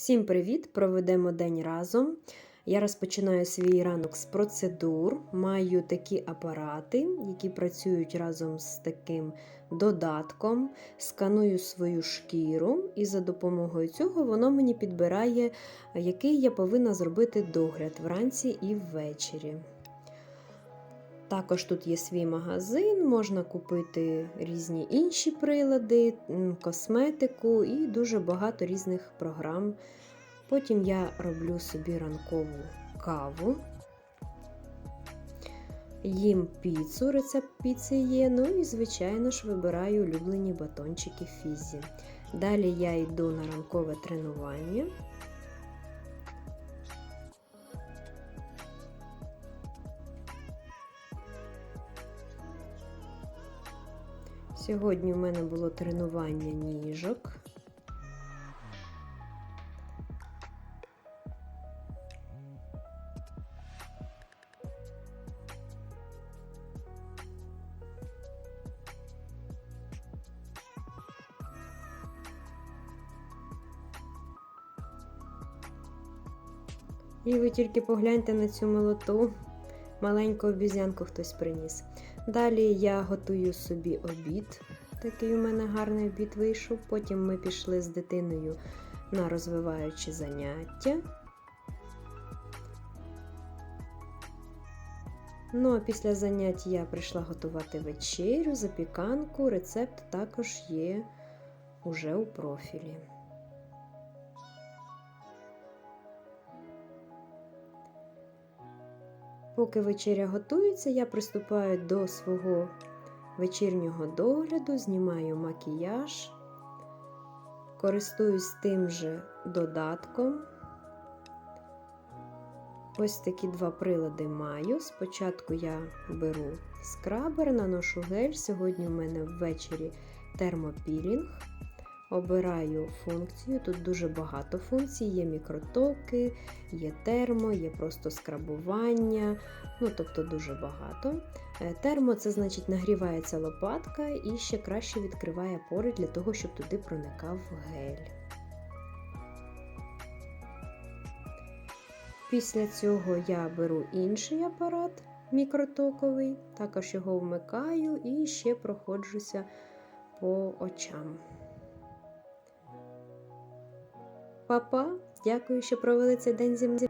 Всім привіт! Проведемо день разом. Я розпочинаю свій ранок з процедур. Маю такі апарати, які працюють разом з таким додатком. Сканую свою шкіру, і за допомогою цього воно мені підбирає, який я повинна зробити догляд вранці і ввечері. Також тут є свій магазин, можна купити різні інші прилади, косметику і дуже багато різних програм. Потім я роблю собі ранкову каву, їм піцу, рецепт піци є. Ну і, звичайно ж, вибираю улюблені батончики фізі. Далі я йду на ранкове тренування. Сьогодні в мене було тренування ніжок. І ви тільки погляньте на цю милоту. Маленьку обізянку хтось приніс. Далі я готую собі обід. Такий у мене гарний обід вийшов. Потім ми пішли з дитиною на розвиваючі заняття. Ну, а після занять я прийшла готувати вечерю, запіканку. Рецепт також є уже у профілі. Поки вечеря готується, я приступаю до свого вечірнього догляду, знімаю макіяж, користуюсь тим же додатком. Ось такі два прилади маю. Спочатку я беру скрабер, наношу гель. Сьогодні у мене ввечері термопілінг. Обираю функцію. Тут дуже багато функцій, є мікротоки, є термо, є просто скрабування, ну тобто дуже багато. Е, Термо це значить нагрівається лопатка і ще краще відкриває пори для того, щоб туди проникав гель. Після цього я беру інший апарат мікротоковий, також його вмикаю і ще проходжуся по очам. Папа, дякую, що провели цей день зі мною.